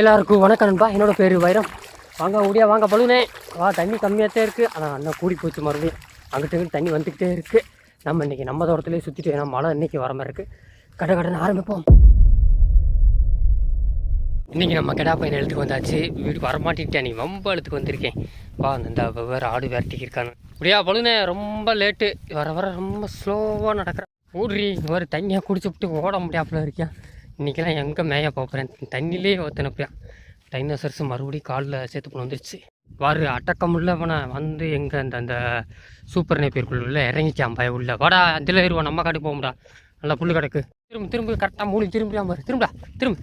எல்லாருக்கும் வணக்கம் நண்பா. என்னோட பேர் வைரம். வாங்க ஓடியா வாங்க பழுனே வா தண்ணி கம்மியாகத்தே இருக்குது ஆனால் அண்ணன் கூடி போச்சு மறுபடியும். அங்கிட்ட இங்கிட்டு தண்ணி வந்துக்கிட்டே இருக்குது நம்ம இன்றைக்கி நம்ம தோட்டத்திலே சுற்றிட்டு ஏன்னா மழை இன்னைக்கு வர மாதிரி இருக்குது கடை கடன் ஆரம்பிப்போம். இன்றைக்கி நம்ம கிடா பையன் எழுத்துக்கு வந்தாச்சு. வீடு வரமாட்டேன் நீ ரொம்ப எழுத்துக்கு வந்திருக்கேன். வா அந்த வேறு ஆடு விரட்டிக்கு இருக்காங்க அப்படியா பழுனே ரொம்ப லேட்டு வர வர ரொம்ப ஸ்லோவாக நடக்கிறேன். ஓடுறி ஒரு தண்ணியாக விட்டு ஓட முடியாப்புல இருக்கேன் இன்றைக்கெல்லாம் எங்கே மேய போகிறேன் தண்ணியிலே ஒத்தனப்பேன் டைனோசர்ஸ் மறுபடியும் காலில் சேர்த்து பண்ண வந்துருச்சு. வாரு அட்டக்கம் உள்ளவனை வந்து எங்கே அந்த அந்த சூப்பர் நேப்பியருக்குள்ள உள்ள இறங்கிச்சான் பய உள்ள. வாடா அதில் இருவோம் நம்ம காட்டுக்கு போகும்டா நல்லா புல்லு கிடக்கு. திரும்ப திரும்ப கரெக்டாக மூணு திரும்பியா பாரு. திரும்படா திரும்ப.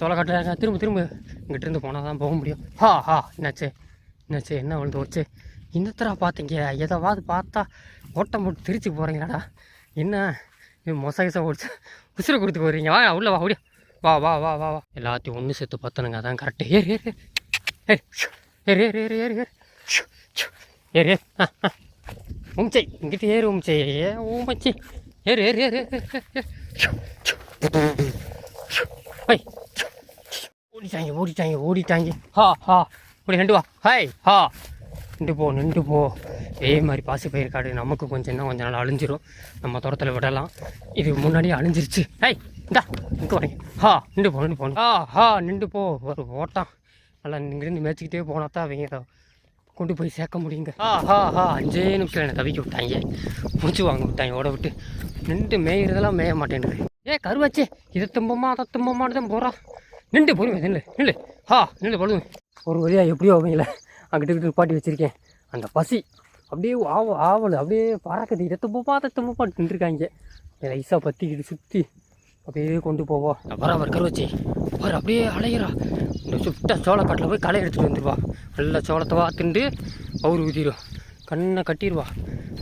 சோள காட்டுறாங்க. திரும்ப திரும்ப. இங்கிட்டிருந்து போனால் தான் போக முடியும். ஹா ஹா என்னாச்சு? என்னாச்சு? என்ன விழுந்து போச்சு? இன்னத்தரா பார்த்தீங்க? எதாவது பார்த்தா ஓட்டம் போட்டு திருச்சி போகிறீங்களாடா என்ன? இது மொசகச ஓடிச்சு உசுறு கொடுத்து போறீங்க. வா உள்ள வா ஓடியா வா வா வா வா வா. எல்லாத்தையும் ஒன்று சேர்த்து பார்த்தனுங்க அதான் கரெக்டு ஏறு ஏறு ஏறு. ஏறு ஏறு ஏறு ஏறு ஏறு ஏறு. ஏறு ஆ ஆ. உம்ச்சை இங்கிட்ட ஏறு உம்ச்சை ஏ ஊமச்சி ஏறு. ஏறு ஏறு ஏறு ஓடிட்டாங்க ஓடிட்டாங்க ஓடிட்டாங்க. ஹா ஹா. இப்படி நின்று வா. ஹாய் ஹா. நின்று போ நின்று போ. இதே மாதிரி பாசி பயிர் காடு நமக்கு கொஞ்சம் இன்னும் கொஞ்சம் நாள் அழிஞ்சிரும். நம்ம தோட்டத்தில் விடலாம். இது முன்னாடியே அழிஞ்சிருச்சு. ஐய் இந்தா இங்கே வரீங்க ஹா நின்று போ நின்று போ ஹா ஹா நின்று போ. ஒரு ஓட்டம். நல்லா இங்கிருந்து மேய்ச்சிக்கிட்டே போனா தான் அவங்க கொண்டு போய் சேர்க்க முடியுங்க. ஹா ஹா ஹா. அஞ்சே நிமிஷம் என்னை தவிக்க விட்டாங்க. முடிச்சு வாங்க விட்டாங்க ஓட விட்டு. நின்று மேய்கிறதெல்லாம் மேய மாட்டேன்னுது. ஏ கருவாச்சே. இதை தும்பமா அதை தும்பமானு தான் போகிறான் நின்று பொறுமை நில்லு நில்லு. ஹா நில்லு போடுவேன் ஒரு வழியாக எப்படியோ அவங்கள அங்கிட்டு இங்கிட்டு பாட்டி வச்சுருக்கேன். அந்த பசி. அப்படியே ஆவ ஆவல். அப்படியே பறக்குது இதை தும்பமா நின்றுருக்காங்க. லைஸாக பற்றிக்கிட்டு சுற்றி அப்படியே கொண்டு போவோம் அப்புறம் அவர் கருவச்சி. அவர் அப்படியே அலையிறா. இந்த சுட்ட சோளக்காட்டில் போய் களை எடுத்துகிட்டு வந்துடுவா நல்லா சோளத்தை வா அவர் ஊதிடும் கண்ணை கட்டிடுவா.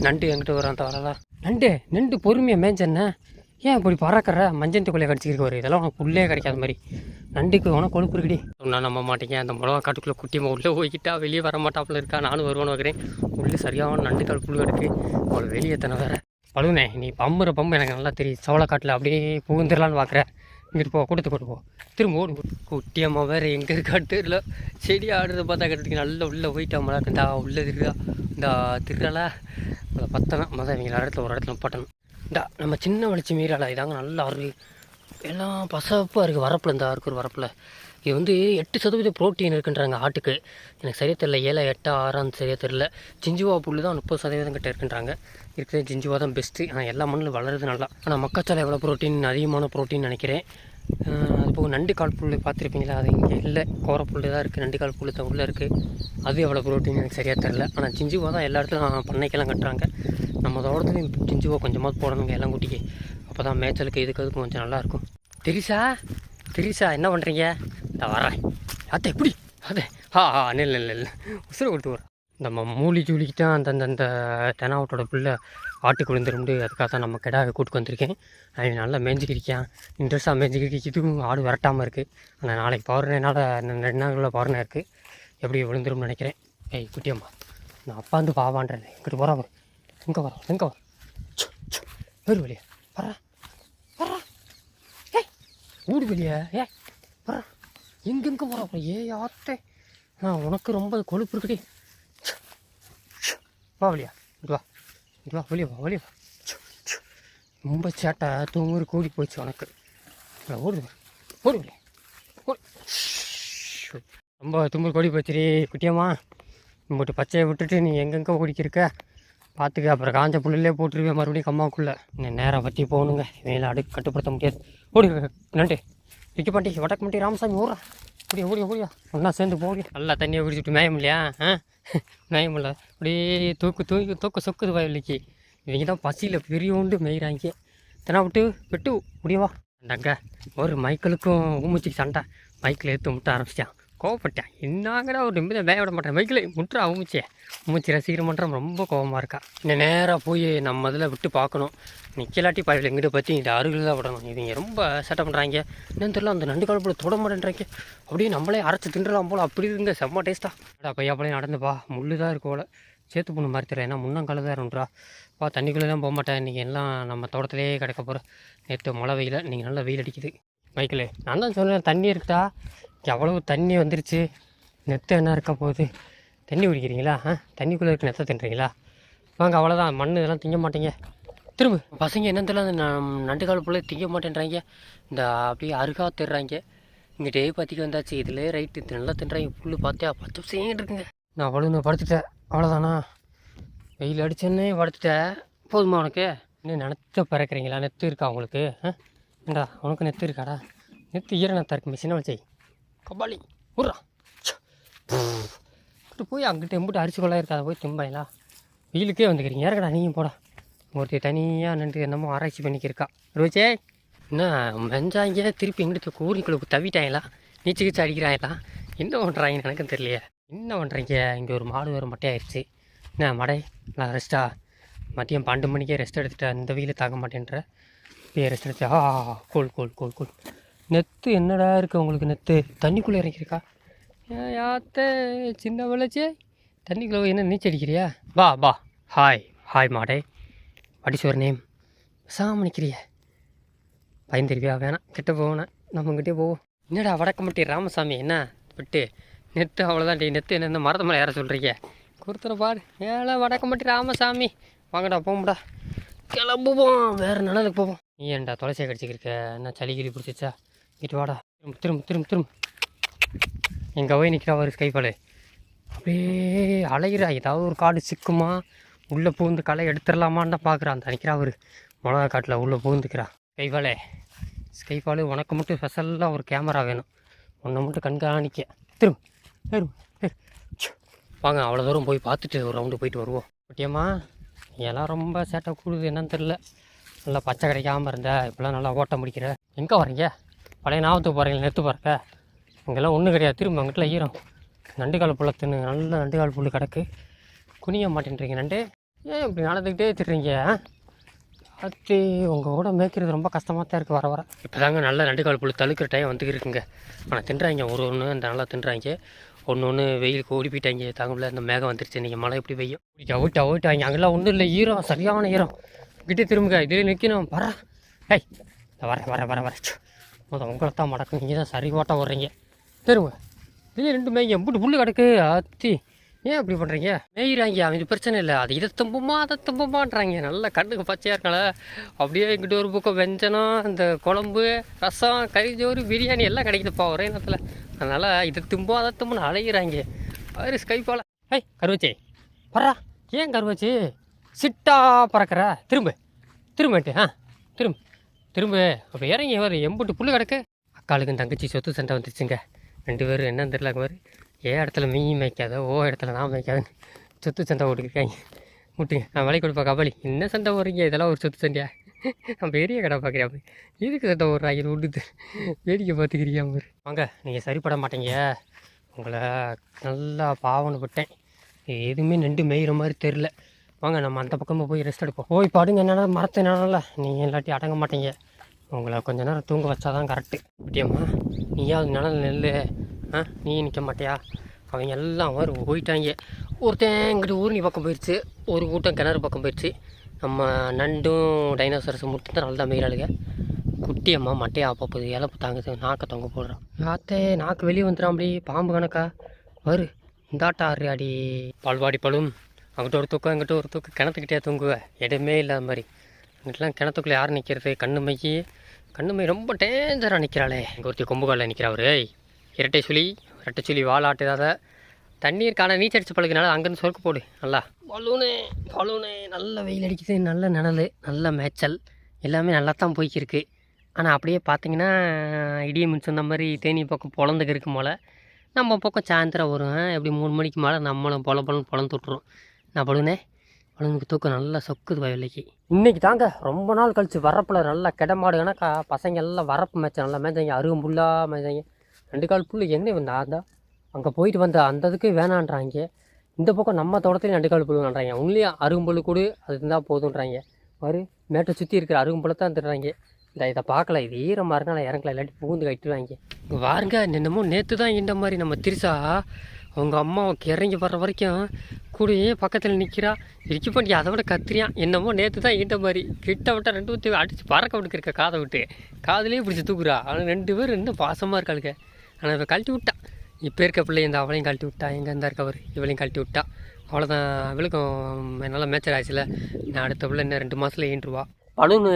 நண்டு என்கிட்ட வர அந்த வரதா நண்டு நண்டு பொறுமையாக மேஞ்சண்ணே ஏன் இப்படி பறக்கிற? மஞ்சள் கடிச்சிக்கிட்டு ஒரு இதெல்லாம் உனக்கு உள்ளே கிடைக்காத மாதிரி. நண்டுக்கு உனக்கு கொழுப்பு இருக்குடி. சொன்னா நம்ப மாட்டேங்க. அந்த மிளகா காட்டுக்குள்ளே குட்டியமாக உள்ளே போய்கிட்டா வெளியே வர மாட்டாப்புல இருக்கா? நானும் வருவான்னு வைக்கிறேன். உள்ளே சரியான நண்டு கால் இருக்கு. கிடக்கு அவளை வெளியே எத்தனை வேற பழுவுனே நீ பம்புற பம்பு எனக்கு நல்லா தெரியும். சோளக்காட்டில் அப்படியே புகுந்துடலான்னு பார்க்குற இங்கிட்டு போ கொடுத்து கொண்டு போ. திரும்ப ஓடு குட்டியம்மா வேறு எங்கே இருக்கான்னு தெரியல. செடி ஆடுறத பார்த்தா கட்டுறதுக்கு நல்லா உள்ளே போயிட்டாமலா இந்த உள்ளே திருடா. இந்த திருடலா. அதை பத்தனா மொதல் இவங்க இடத்துல ஒரு இடத்துல பட்டணும். இந்த நம்ம சின்ன வளர்ச்சி மீறாளா இதாங்க நல்லா அரு எல்லாம் பசப்பாக இருக்குது வரப்பில் இந்த ஒரு வரப்பில். இது வந்து எட்டு சதவீத புரோட்டீன் இருக்குன்றாங்க ஆட்டுக்கு. எனக்கு சரியாக தெரில ஏழை எட்டா ஆறான்னு சரியாக தெரில ஜிஞ்சுவா புல் தான் முப்பது சதவீதம் கிட்ட இருக்குன்றாங்க. இருக்கிறது ஜிஞ்சுவா தான் பெஸ்ட்டு ஆனால் எல்லா மண்ணிலும் வளருது நல்லா. ஆனால் மக்காச்சோளம் எவ்வளோ ப்ரோட்டீன்? அதிகமான புரோட்டீன் நினைக்கிறேன். அது போக நண்டு கால் புல் பார்த்துருப்பீங்களா? அது இங்கே இல்லை. கோர புல் தான் இருக்குது. நண்டு கால் புல் தான் உள்ளே இருக்குது. அது எவ்வளோ புரோட்டீன் எனக்கு சரியாக தெரில. ஆனால் ஜிஞ்சுவா தான் எல்லா இடத்துலையும் பண்ணைக்கெல்லாம் கட்டுறாங்க. நம்ம தோட்டத்துலையும் ஜிஞ்சுவா கொஞ்சமாக போடணுங்க எல்லாம் குட்டிக்கு. அப்போ தான் மேய்ச்சலுக்கு இதுக்கு அதுக்கும் கொஞ்சம் நல்லாயிருக்கும் தெரிசா? தெரிசா என்ன பண்ணுறீங்க நான் வரேன் அத்தை எப்படி அதே ஆ ஆ இல்லை இல்லை இல்லை உசுரை கொடுத்து வரேன் நம்ம மூலி ஜூலிக்கு தான் அந்த அந்த தெனாவட்டோட பிள்ளை ஆட்டுக்கு விழுந்துருந்து அதுக்காக தான் நம்ம கிடாவை கூட்டுக்கு வந்திருக்கேன். அவன் நல்லா மேய்ஞ்சிக்கிருக்கான் இன்ட்ரெஸ்ட்டாக மேய்ஞ்சிக்கிட்டு இதுவும் ஆடு விரட்டாமல் இருக்குது ஆனால் நாளைக்கு பௌர்ணனால ரெண்டு நாளுக்குள்ள பௌர்ணம் இருக்குது எப்படி விழுந்துரும்னு நினைக்கிறேன். ஏய் குட்டியம்மா நான் அப்பா வந்து பாவான்றது இங்கிட்டு போகிறா வரும் எங்கே வரோம் எங்கே வரும் வேறு வழியா வரா வரா ஏய் ஊடு வெளியே. ஏ வரா எங்கெங்கே போகிறா ஏ ஆத்தே. ஆ உனக்கு ரொம்ப கொழுப்பு இருக்குடி வா வழியா இங்க வா. இங்க வா வெளியே வா வெளியே வா. ரொம்ப சேட்டை தூங்குற கூடி போச்சு உனக்கு. ஓடுது ஓடு ரொம்ப தும்பு கோடி போச்சுரி குட்டியம்மா. இம்பட்டு பச்சையை விட்டுட்டு நீ எங்கெங்கே ஓடிக்கிருக்க? பார்த்துக்க அப்புறம் காஞ்ச புள்ளிலே போட்டுருவேன் மறுபடியும் கம்மாக்குள்ளே இன்னும் நேரம் பற்றி போகணுங்க. இவையில அடுக்கு கட்டுப்படுத்த முடியாது. ஓடி நண்டு. விற்க மாட்டி வடக்கு மாட்டி ராமசாமி ஓடுறா ஓடியா ஓடியா ஓடியா ஒன்றா சேர்ந்து போடியா நல்லா தண்ணியை குடிச்சுட்டு மேயம் இல்லையா? ஆ? மேயம் இல்லை. அப்படியே தூக்கு தூக்கி தூக்க சொக்குது வயலுக்கு இவங்க தான் பசியில் பெரியோண்டு மேய்கிறாங்க தினா விட்டு விட்டு முடியவா அந்தாங்க ஒரு மைக்கிளுக்கும் ஊமிச்சிக்கு சண்டை. மைக்கில் எடுத்து முட்ட ஆரம்பிச்சிட்டான். கோவப்பட்டேன். என்னங்கடா ஒரு நிம்மதியாக வேக விட மாட்டேன். வைக்கல முட்டுறா அவமிச்சே ஊமுச்சி ரசிக்கிற மன்றம் ரொம்ப கோவமாக இருக்கா. இன்னும் நேராக போய் நம்ம இதில் விட்டு பார்க்கணும். நிற்கலாட்டி பாயில் எங்கிட்ட பற்றி இந்த அருகில் தான் விடணும். இவங்க ரொம்ப செட்டப் பண்ணுறாங்க என்னன்னு தெரியல அந்த நண்டு காலப்பில் தொட மாட்டேன்றாங்க. அப்படியே நம்மளே அரைச்சி தின்றலாம் போல. அப்படி இருங்க செம்ம டேஸ்ட்டாக பையா போலே நடந்துப்பா முள்ளு தான் இருக்கோல சேத்து பொண்ணு மாதிரி தெரியல ஏன்னா முன்னங்கால தான் இருன்றா பா தண்ணிக்குள்ளே தான் போக மாட்டேன். இன்றைக்கி எல்லாம் நம்ம தோட்டத்திலே கிடக்க போகிற நேற்று மழை வெயில் நீங்கள் நல்லா வெயில் அடிக்குது. மைக்கிள் நான் தான் சொன்னேன் தண்ணி இருக்கா எவ்வளவு தண்ணி வந்துருச்சு? நெத்து என்ன இருக்க போகுது? தண்ணி குடிக்கிறீங்களா? ஆ தண்ணிக்குள்ளே இருக்க நெத்தை தின்றீங்களா? வாங்க அவ்வளோதான் மண் இதெல்லாம் திங்க மாட்டீங்க. திரும்ப. பசங்க என்ன தெரியல அந்த ந- நண்டு கால் போல திங்க மாட்டேன்றாங்க. இந்த அப்படியே அருகா திடுறாங்க. இங்கே டே பற்றிக்கு வந்தாச்சு. இதில் ரைட்டு. நல்லா தின்றாங்க. புல் பார்த்தியா பத்து செய்யிட்டு இருக்குங்க. நான் அவ்வளோ நான் படுத்துட்டேன். அவ்வளோதானா வெயில் அடிச்சோன்னே படுத்துட்டேன். போதுமா உனக்கு? இன்னும் நெத்த பறக்கிறீங்களா? நெத்து இருக்கா உங்களுக்கு? ஆ ஏண்டா உனக்கு நெத்து இருக்காடா? நெத்து ஈர நெத்தா இருக்கு. மிஷினை வச்சு கபாலி உர்றா போய் அங்கிட்ட எம்பிட்டு அரிசி கொள்ளா இருக்காத போய் திம்பாயிலா வெயிலுக்கே வந்துக்கிறீங்க இறக்கடா நீங்கள் போடா ஒருத்தி தனியாக நின்று என்னமோ ஆராய்ச்சி பண்ணிக்கிருக்கா ரோச்சே என்ன மெஞ்சாங்க திருப்பி எங்கிட்ட கூறிக்குழுக்கு தவிட்டாங்களா நீச்சு கீச்சு அடிக்கிறாங்களா என்ன பண்ணுறாங்கன்னு எனக்கும் தெரியலையே என்ன பண்ணுறீங்க இங்கே ஒரு மாடு வேறு மட்டையாயிருச்சு என்ன மடை நான் ரெஸ்ட்டா மதியம் பன்னெண்டு மணிக்கே ரெஸ்ட் எடுத்துகிட்டேன் இந்த வெயில தாங்க மாட்டேன்ற இப்போ ரெஸ்ட் எடுத்து ஆ கோல் கோல் கோல் கோல் நெத்து என்னடா இருக்குது உங்களுக்கு நெத்து? தண்ணிக்குள்ளே இறங்கியிருக்கா? ஏன் யாத்த சின்ன விளைச்சி. தண்ணிக்குள்ளே என்ன நீச்சல் அடிக்கிறியா? வா வா. ஹாய் ஹாய் மாடே. அடிச்சுவர் நேம் சாம பயந்துருவியா? வேணாம். கிட்ட போவேணாம் நம்மக்கிட்டே போவோம். என்னடா வடக்கம்பட்டி ராமசாமி? என்ன? விட்டு. நெத்து அவ்வளோதான் டே நெத்து என்ன இந்த மரத்து மேலே ஏற சொல்கிறீங்க கொடுத்துற பாரு. ஏழை வடக்கம்பட்டி ராமசாமி. வாங்கடா போகும்டா கிளம்புவோம். வேறு நிலத்துக்கு போவோம். நீ ஏன்டா துளசியை கடிச்சிக்கிருக்க என்ன சளி கிளி பிடிச்சிச்சா? இட்டு வாடா. திரும்ப திரும்ப திரும்ப திரும்ப. எங்கே போய் நிற்கிறா ஒரு ஸ்கைஃபாலு அப்படியே அலைகிறா ஏதாவது ஒரு காடு சிக்குமா? உள்ளே பூந்து களை எடுத்துடலாமான்னு தான் பார்க்குறான் அந்த நிற்கிறா ஒரு மிளகா காட்டில் உள்ளே பூந்துக்கிறா ஸ்கைஃபாலே ஸ்கைஃபாலு உனக்கு மட்டும் ஸ்பெஷலாக ஒரு கேமரா வேணும். உன்னை மட்டும் கண்காணிக்க. திரும்ப திரு. வாங்க அவ்வளோ தூரம் போய் பார்த்துட்டு ஒரு ரவுண்டு போயிட்டு வருவோம். ஓட்டியம்மா எல்லாம் ரொம்ப சேட்டை கூடுது என்னன்னு தெரில நல்லா பச்சை கிடைக்காம இருந்த. இப்போலாம் நல்லா ஓட்ட முடிக்கிற எங்கே வரீங்க பழைய ஞாபகத்துக்கு போகிறீங்க நெத்து பார்க்க இங்கெல்லாம் ஒன்றும் கிடையாது. திரும்ப அங்கிட்ட ஈரம். நண்டுக்கால் புள்ள தின்னு நல்ல நண்டுக்கால் புல் கிடக்கு. குனிய மாட்டேன்றீங்க நண்டு. ஏன் இப்படி நடந்துக்கிட்டே திட்டுறீங்க அத்தி உங்கள் கூட மேய்க்கிறது ரொம்ப கஷ்டமாக தான் இருக்குது வர வர. இப்போ தாங்க நல்ல நண்டுக்கால் புல் தழுக்கிற டைம் வந்துக்கிட்டு இருக்குங்க. ஆனால் தின்றாங்க ஒரு ஒன்று அந்த நல்லா தின்றாங்க. ஒன்று ஒன்று வெயிலுக்கு ஓடி போயிட்டாங்க. தாங்கல இந்த மேகம் வந்துருச்சு நீங்கள் மழை எப்படி பெய்யும்? ஓடிட்டா ஓட்டா ஓட்டாங்க அங்கெல்லாம் ஒன்றும் இல்லை ஈரம் சரியான ஈரம். கிட்டே திரும்புங்க இதே நிற்கணும் வர. ஏய் வர வரேன் வரேன் வர மொதல் உங்களை தான் மடக்கும் நீங்கள் தான் சரி ஓட்டம் வர்றீங்க திரும்ப இதுலேயே ரெண்டு மேய்ங்க எம்பிட்டு புல்லு கிடக்கு. அத்தி. ஏன் அப்படி பண்ணுறீங்க மேயிறாங்க. அவங்க பிரச்சனை இல்லை. அது இதை தும்புமா அதை தும்புமான்றாங்க. நல்லா கண்ணுக்கு பச்சையாக இருக்கல அப்படியே எங்கிட்ட ஒரு பக்கம் வெஞ்சனம் இந்த குழம்பு ரசம் கறிச்சோறு பிரியாணி எல்லாம் கிடைக்குதுப்பா ஒரே நேரத்தில். அதனால் இதை தும்போ அதை தும்புன்னு அலைகிறாங்க பாரு ஸ்கை ஐய் கருவச்சி. பரா ஏன் கருவச்சி? சிட்டா பறக்கிற. திரும்ப. திரும்பட்டு ஆ திரும்ப. திரும்ப அப்போ இறங்கி வர எம்புட்டு புல்லு கிடக்கு. அக்காளுக்கும் தங்கச்சி சொத்து சண்டை வந்துருச்சுங்க. ரெண்டு பேரும் என்னன்னு தெரியல பாரு. ஏ இடத்துல மீ மேய்க்காத ஓ இடத்துல நான் மேய்க்காதுன்னு சொத்து சண்டை ஓட்டிருக்காங்க முட்டுங்க நான் வேலைக்கு கொடுப்பா கபலி. என்ன சண்டை போடுறீங்க? இதெல்லாம் ஒரு சொத்து சண்டையா? நான் பெரிய கடை பார்க்குறியா எதுக்கு சண்டை ஓடுறாங்க விட்டுது வேடிக்கை பார்த்துக்கிறியா மாதிரி வாங்க நீங்கள் சரிப்பட மாட்டீங்க. உங்களை நல்லா பாவனை விட்டேன். எதுவுமே நண்டு மேய்கிற மாதிரி தெரில வாங்க நம்ம அந்த பக்கமாக போய் ரெஸ்ட் எடுப்போம். போய் பாடுங்க என்னென்னா மரத்தை என்னல நீங்கள் இல்லாட்டி அடங்க மாட்டீங்க. உங்களை கொஞ்ச நேரம் தூங்க வச்சா தான் கரெக்டு அப்படியாம்மா நீயாவது நிழல் நெல் ஆ நீ நிற்க மாட்டியா? அவங்க எல்லாம் வரும் போயிட்டாங்க. ஒருத்தன் இங்கிட்டு ஊர்னி பக்கம் போயிடுச்சு ஒரு கூட்டம் கிணறு பக்கம் போயிடுச்சு நம்ம நண்டும் டைனோசரஸும் மட்டும் தான் நல்லா மெயிலாளுங்க குட்டி அம்மா மட்டையா அப்பப்போது இழப்பு தாங்குது நாக்க தொங்க போடுறான் ஆத்தே நாக்கு வெளியே வந்துடும் அப்படி பாம்பு கணக்கா? வரு இந்தாட்டா ஆடி பால்வாடி பழும் அங்கிட்ட ஒரு தூக்கம் இங்கிட்ட ஒரு தூக்கம். கிணத்துக்கிட்டே தூங்குவேன் இடமே இல்லாத மாதிரி. இங்கிட்டலாம் கிணத்துக்குள்ளே யார் நிற்கிறது? கண்ணு மைக்கி கண்ணு மை ரொம்ப டேஞ்சராக நிற்கிறாளே. இங்கே ஒருத்தி கொம்பு காலில் நிற்கிறாரு இரட்டை சுழி இரட்டை சுழி வாழாட்டுதாத தண்ணீர் காண நீச்சல் பழகினால அங்கேருந்து சொருக்கு போடு. நல்லா. Balloon balloon. நல்ல வெயில் அடிக்குது நல்ல நிழல் நல்ல மேய்ச்சல். எல்லாமே நல்லா தான் போய்க்கிருக்கு. ஆனால் அப்படியே பார்த்தீங்கன்னா இடிய மின்சந்த மாதிரி தேனி பக்கம் பொழந்துக்கு இருக்கும் போல். நம்ம பக்கம் சாயந்தரம் வரும். எப்படி மூணு மணிக்கு மேலே நம்மளும் பொல பொலன்னு பொழந்து விட்ருவோம் நான் பழுனே பழுனுக்கு தூக்கம் நல்லா சொக்குது வயலைக்கு. இன்றைக்கி தாங்க ரொம்ப நாள் கழிச்சு வரப்பில் நல்லா கிடமாடுங்கன்னா கணக்கா பசங்க எல்லாம் வரப்பு மேய்ச்சா நல்லா மேய்ச்சாங்க. அருகும் புல்லாக மேய்ச்சாங்க. ரெண்டு கால் புல் என்ன வந்தா அதான் அங்கே போயிட்டு வந்த அந்த இதுக்கு வேணான்றாங்க. இந்த பக்கம் நம்ம தோட்டத்துலேயும் ரெண்டு கால் புல்லு வேண்டாங்க உண்மையாக அருகும்புல் கூடு அது இருந்தால் போதுன்றாங்க. வரு மேட்டை சுற்றி இருக்கிற அருகும்புலை தான் திடுறாங்க இந்த இதை பார்க்கல. இது ஈரமாக இருக்கா இறங்கல. இல்லாட்டி பூந்து கட்டுவாங்க வாருங்க. என்னமோ நேற்று தான் இந்த மாதிரி நம்ம திருசா அவங்க அம்மாவுக்கு இறங்கி வர்ற வரைக்கும் கூடயே பக்கத்தில் நிற்கிறா இடிச்சு பண்ணி அதை விட கத்திரியான் என்னமோ நேற்று தான் ஈட்ட மாதிரி. கிட்ட விட்டா ரெண்டு ஊற்றி அடித்து பறக்க விட்டுருக்க காதை விட்டு. காதுலேயே பிடிச்சி தூக்குறா. ஆனால் ரெண்டு பேரும் இன்னும் பாசமாக இருக்காளுங்க ஆனால் இப்போ கழட்டி விட்டா. இப்போ இருக்க பிள்ளை இந்த அவளையும் கழட்டி விட்டா. எங்கே இருந்தா இருக்கவர் இவளையும் கழட்டி விட்டா. அவ்வளோதான் அவளுக்கும் என்னால் மேச்சர் ஆச்சுல நான் அடுத்த பிள்ளை இன்னும் ரெண்டு மாதத்தில் ஈன்றுவா பலூனு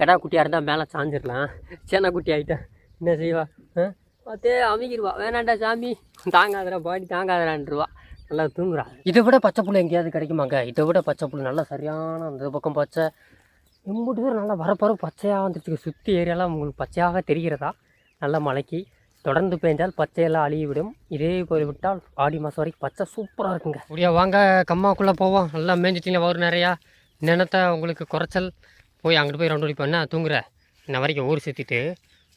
கடா குட்டியாக இருந்தால் மேலே சாஞ்சிடலாம் சேனா குட்டி ஆகிட்டேன் என்ன செய்வா? ஆ? பார்த்தே அமைக்கிடுவா. வேணாண்டா சாமி தாங்காதரா பாடி தாங்காதரான்ருவா நல்லா தூங்குறா இதை விட பச்சை புல் எங்கேயாவது கிடைக்குமாங்க? இதை விட பச்சை புல் நல்லா சரியான அந்த பக்கம் பச்சை. எம்பூட்டு பேர் நல்லா வரப்போகிற பச்சையாக வந்துட்டு சுற்றி ஏரியாலாம் உங்களுக்கு பச்சையாக தெரிகிறதா? நல்ல மழைக்கு தொடர்ந்து பெஞ்சால் பச்சையெல்லாம் அழிய விடும் இதே போய் விட்டால் ஆடி மாதம் வரைக்கும் பச்சை சூப்பராக இருக்குங்க. அப்படியா வாங்க கம்மாக்குள்ளே போவோம். நல்லா மேய்ஞ்சிட்டிங்களா வரும் நிறையா? நினத்த உங்களுக்கு குறைச்சல். போய் அங்கிட்டு போய் ரவுண்ட் அடிப்பேன் என்ன தூங்குற இன்ன வரைக்கும் ஊர் சுற்றிட்டு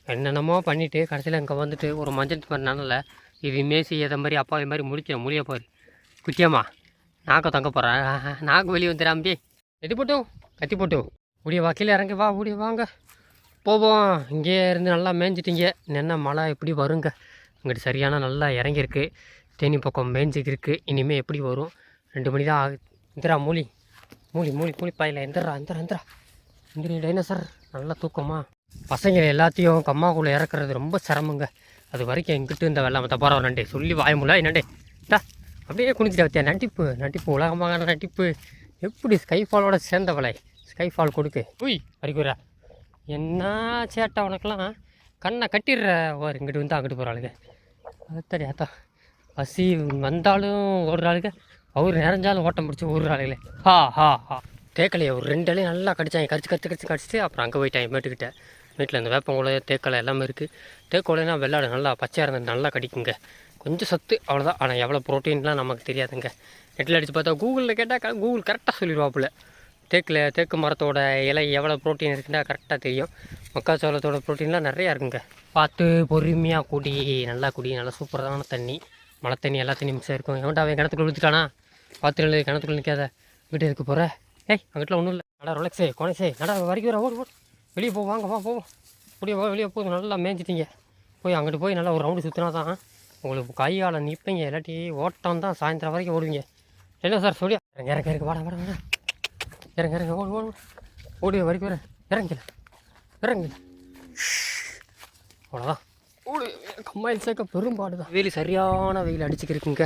என்னென்னமோ பண்ணிவிட்டு கடைசியில் இங்கே வந்துட்டு ஒரு மஞ்சள் மாதிரி நனல இது மேசி எதை மாதிரி அப்பா இது மாதிரி முடிச்சிடும் முடிய போகுது குட்டியம்மா நாக்க தங்க போகிறேன் நாக்கு வெளியே வந்துடாம்பி எது போட்டும் கத்தி போட்டும் முடிய வா கீழே இறங்கி வா முடிய வாங்க போவோம் இங்கே இருந்து நல்லா மேய்ஞ்சிட்டிங்க என்ன மழை எப்படி வருங்க இங்கிட்டு சரியான நல்லா இறங்கியிருக்கு தேனி பக்கம் மேய்ஞ்சிக்கிருக்கு இனிமேல் எப்படி வரும் ரெண்டு மணி தான் ஆகுது இந்திரா மூலி மூலி மூலி மூலி பாயில் எந்திரா எந்திரா எந்திரா இந்திரி டைனோசர் நல்லா தூக்கமா பசங்க எல்லாத்தையும் கம்மாக்குள்ளே இறக்குறது ரொம்ப சிரமங்க. அது வரைக்கும் எங்கிட்டு இந்த வெள்ளம் தப்பாரம் நண்டே. சொல்லி வாயமுல என்னண்டே டா அப்படியே குனிஞ்சிட்டா வத்தியா நட்டிப்பு நட்டிப்பு உலகமாக நட்டிப்பு எப்படி ஸ்கைஃபாலோட சேர்ந்தவளை ஸ்கைஃபால் கொடுக்கு. உய் வரைக்குறா என்ன சேட்டா உனக்கெல்லாம்? கண்ணை கட்டிடுற. ஒரு இங்கிட்டு வந்து அங்கிட்டு போகிறாளுங்க அது தெரியாதா பசி வந்தாலும் ஓடுறாளுங்க. அவர் நிறைஞ்சாலும் ஓட்டம் பிடிச்சி ஓடுறாளுங்களே. ஹா ஹா ஹா. தேக்கலையை ஒரு ரெண்டு இலையும் நல்லா கடிச்சாங்க. கடிச்சு கடிச்சு கடிச்சு கடிச்சிட்டு அப்புறம் அங்கே போயிட்டாங்க மேட்டுக்கிட்ட வீட்டில் இந்த வேப்பங்குலை தேக்கலை எல்லாமே இருக்குது தேக்கோலைனா வெள்ளாடு நல்லா பச்சையாக இருந்தது நல்லா கடிக்குங்க. கொஞ்சம் சத்து அவ்வளோதான் ஆனால் எவ்வளோ ப்ரோட்டீன்லாம் நமக்கு தெரியாதுங்க. நெட்டில் அடித்து பார்த்தா கூகுளில் கேட்டால் கூகுள் கரெக்டாக சொல்லிடுவாப்புல. தேக்கில் தேக்கு மரத்தோட இலை எவ்வளோ ப்ரோட்டீன் இருக்குன்னா கரெக்டாக தெரியும். மக்காச்சோளத்தோட ப்ரோட்டீன்லாம் நிறையா இருக்குங்க. பார்த்து பொறுமையாக குடி நல்லா குடி நல்லா சூப்பரான தண்ணி. மழை தண்ணி எல்லா தண்ணி மிக்ஸ் இருக்கும். எவன்டா அவன் கிணத்துக்குள்ள பார்த்து பார்த்துட்டு கிணத்துக்குள்ள நிற்காத வீட்டு எதுக்கு போகிற ஏய் அங்கிட்ட ஒன்றும் இல்லை. நடா ரொலக்ஸே கோனேசே நடா வரைக்கும் வர ஓடு ஓடு. வெளியே போ வாங்க வா போவோம் அப்படியே போ வெளியே போதும் நல்லா மேய்ஞ்சிட்டீங்க. போய் அங்கிட்டு போய் நல்லா ஒரு ரவுண்டு சுற்றினா தான் உங்களுக்கு கை காலை நிற்பீங்க இல்லாட்டி ஓட்டம் தான் சாயந்தரம் வரைக்கும் ஓடுவீங்க. என்ன சார் சொல்லியா இறங்க இறங்க இறங்க. வாடா வாடா வாடா. இறங்க இறங்க. ஓடு ஓடு ஓடி. வரைக்கும் வர. இறங்கல இறங்கல அவ்வளோதான் ஓடு. கம்மாயில் சேர்க்க பெரும்பாடு தான் வெயில் சரியான வெயில் அடிச்சுக்கிருக்குங்க.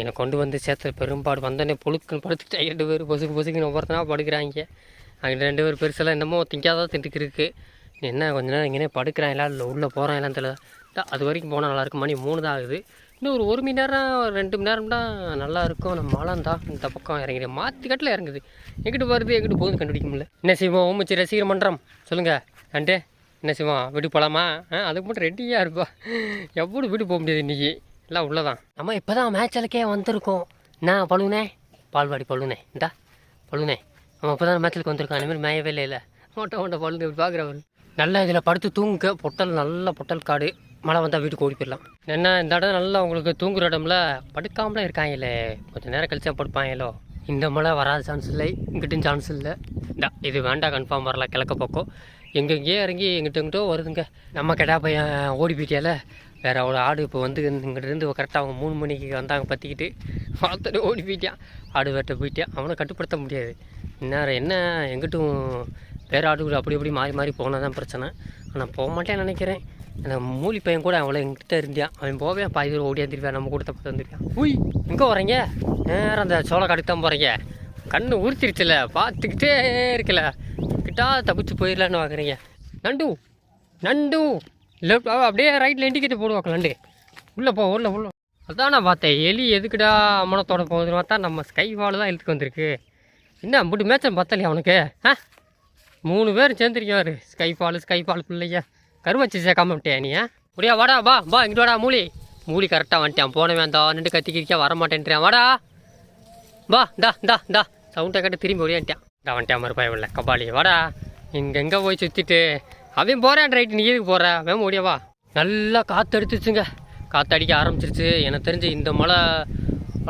என்னை கொண்டு வந்து சேர்த்து பெரும்பாடு வந்தோடனே புழுக்கள் படுத்துக்கிட்டே ரெண்டு பேர் பொசுக்கு பொசுக்குன்னு ஒவ்வொருத்தனா படுக்கிறாங்க. அங்கே ரெண்டு பேர் பெருசெல்லாம் என்னமோ திங்காதான் திண்டுக்கிருக்கு என்ன கொஞ்ச நேரம் இங்கே எல்லாம் இல்லை உள்ளே போகிறான் எல்லாம் தெரியல. அது வரைக்கும் போனால் நல்லாயிருக்கும் மணி மூணு தான் ஆகுது. இன்னும் ஒரு ஒரு மணி நேரம் ரெண்டு மணி நேரம் தான் நல்லா இருக்கும். நம்ம மலம் தான் இந்த பக்கம் இறங்குது மாற்றி கட்டில் இறங்குது. எங்கிட்டு வருது எங்கிட்டு போகுது கண்டுபிடிக்க முடியல. என்ன செய்வோம்? ஓமிச்சு ரசிகர் மன்றம். சொல்லுங்கள் நண்டே என்ன செய்வோம்? வீட்டுக்கு போகலாமா? ஆ அதுக்கு மட்டும் ரெடியாக இருப்பா. எப்படி வீட்டுக்கு போக முடியாது இன்றைக்கி எல்லாம் உள்ளதான். நம்ம இப்போ தான் மேட்சலுக்கே வந்திருக்கோம். நான் பழுனே பால்வாடி பழுனே இந்தா பழுனே நம்ம அப்போ தான் மேட்சலுக்கு வந்திருக்கான் அந்தமாதிரி மேயவே இல்லை இல்லை. மோட்டை மோட்டை பழுந்து இப்படி பார்க்குறவர் நல்லா இதில் படுத்து தூங்க பொட்டல் நல்ல பொட்டல் காடு. மழை வந்தால் வீட்டுக்கு ஓடி போயிடலாம். என்ன இந்த இடம் நல்லா உங்களுக்கு தூங்குற இடம்ல படுக்காமலே இருக்காங்களே. கொஞ்சம் நேரம் கழிச்சா படுப்பாங்களோ? இந்த மழை வராத சான்ஸ் இல்லை. இங்கிட்டும் சான்ஸ் இல்லை. இந்த இது வேண்டாம் கன்ஃபார்ம் வரலாம் கிழக்க பக்கம். எங்கெங்கேயோ இறங்கி எங்கிட்ட எங்கிட்டோ வருதுங்க. நம்ம கெடா பையன் ஓடி போயிட்டியால? வேறு அவ்வளோ ஆடு இப்போ வந்து இங்கிட்டருந்து கரெக்டாக அவங்க மூணு மணிக்கு வந்தாங்க பற்றிக்கிட்டு வளர்த்துட்டு ஓடி போயிட்டான் ஆடு வேட்டை போயிட்டான் அவனை கட்டுப்படுத்த முடியாது. இன்னும் என்ன எங்கிட்டும் வேறு ஆடுகள் அப்படி அப்படி மாறி மாறி போனால் தான் பிரச்சனை. ஆனால் போக மாட்டேன்னு நினைக்கிறேன். அந்த மூலி பையன் கூட அவளை எங்கிட்ட இருந்தான் அவன் போவே பாதி தூரம் ஓடியாந்துருவான் நம்ம கூட பார்த்து வந்துருக்கான் உய் எங்கே வரீங்க நேரம் அந்த சோள கடைக்கு தான் போகிறீங்க கண்ணு உறுத்திருச்சுல பார்த்துக்கிட்டே இருக்கல. கிட்டா தப்பிச்சு போயிடலான்னு பார்க்குறீங்க நண்டு நண்டு. லெஃப்ட் அப்படியே ரைட்டில் இண்டிகேட்டர் போடுவாங்க நண்டு. உள்ளே போ உள்ள உள்ள. அதான் நான் பார்த்தேன் எலி எதுக்குடா அம்மனத்தோட போகுதுன்னு பார்த்தா நம்ம ஸ்கை வால் தான் இழுத்துக்கு வந்திருக்கு. என்ன அப்படி மேட்சம் பத்தலையா அவனுக்கு ஆ? மூணு பேரும் சேர்ந்துருக்காரு ஸ்கை ஃபால் ஸ்கை ஃபால் பிள்ளையா கருமச்சி சேர்க்காம விட்டியா நீ முடியா வாடா வா பா இங்கிட்டு வாடா மூலி மூலி கரெக்டாக வந்துட்டேன். போன வேண்டாம் நின்று கத்திக்கிறிக்கா வர மாட்டேன்றான் வாடா. வா இந்தா இந்தா இந்தா. சவுண்டை கட்டு திரும்பி ஓடியான்ட்டான் இந்தா வந்துட்டேன் மறுபாய் இல்லை கபாலி. வாடா. இங்கே எங்கே போய் சுற்றிட்டு அவன் போகிறான் ரைட்டு நீ எதுக்கு போகிற வேம் ஓடியா வா. நல்லா காற்று அடிச்சிச்சுங்க காற்று அடிக்க ஆரம்பிச்சிருச்சு. எனக்கு தெரிஞ்சு இந்த மழை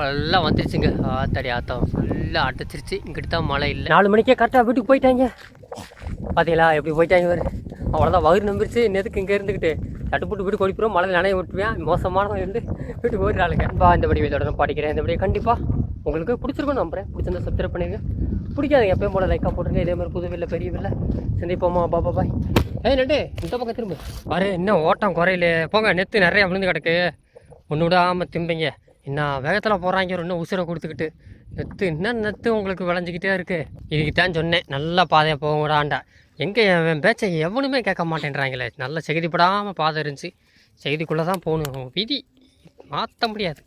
எல்லாம் வந்துருச்சுங்க. ஆத்தாடி ஆத்தம் ஃபுல்லாக அடைச்சிருச்சு. இங்கிட்டு தான் மழை இல்லை. நாலு மணிக்கே கரெக்டாக வீட்டுக்கு போயிட்டாங்க. பார்த்தீங்களா எப்படி போயிட்டாங்க இவர்? அவ்வளோதான் வயிறு நம்பிருச்சு நேற்றுக்கு இங்கே இருந்துக்கிட்டு தட்டுப்பட்டு வீடு கொடிப்புறோம் மழை நனைய விட்டுவேன் மோசமானவன் இருந்து வீட்டுக்கு போயிடுறாளுங்க பா இந்த படி தொடர்ந்து படிக்கிறேன். இந்த படி கண்டிப்பாக உங்களுக்கு பிடிச்சிருக்கும் நம்புறேன். பிடிச்சிருந்தா சப்ஸ்கிரைப் பண்ணிடுங்க பிடிக்காது எப்பயும் போல லைக்காக போட்டுருங்க. இதே மாதிரி புது வீட்டில் பெரிய வீட்டில் சந்திப்போமா? பாபா பாய் ஏய் நட்டு இந்த பக்கம் திரும்ப. பாரு இன்னும் ஓட்டம் குறையில போங்க நெத்து நிறைய விழுந்து கிடக்கு. ஒன்று விடாமல் திம்பிங்க இன்னும் வேகத்தில் போகிறாங்க இன்னும் உசுரை கொடுத்துக்கிட்டு. நெத்து இன்னும் நெத்து உங்களுக்கு விளைஞ்சிக்கிட்டே இருக்குது இதுக்கு தான் சொன்னேன். நல்ல பாதையை போக விடாண்டா எங்கே என் பேச்சை எவனுமே கேட்க மாட்டேன்றாங்களே. நல்ல செய்திப்படாமல் பாதை இருந்துச்சு. செய்திக்குள்ளே தான் போகணும். விதி மாற்ற முடியாது.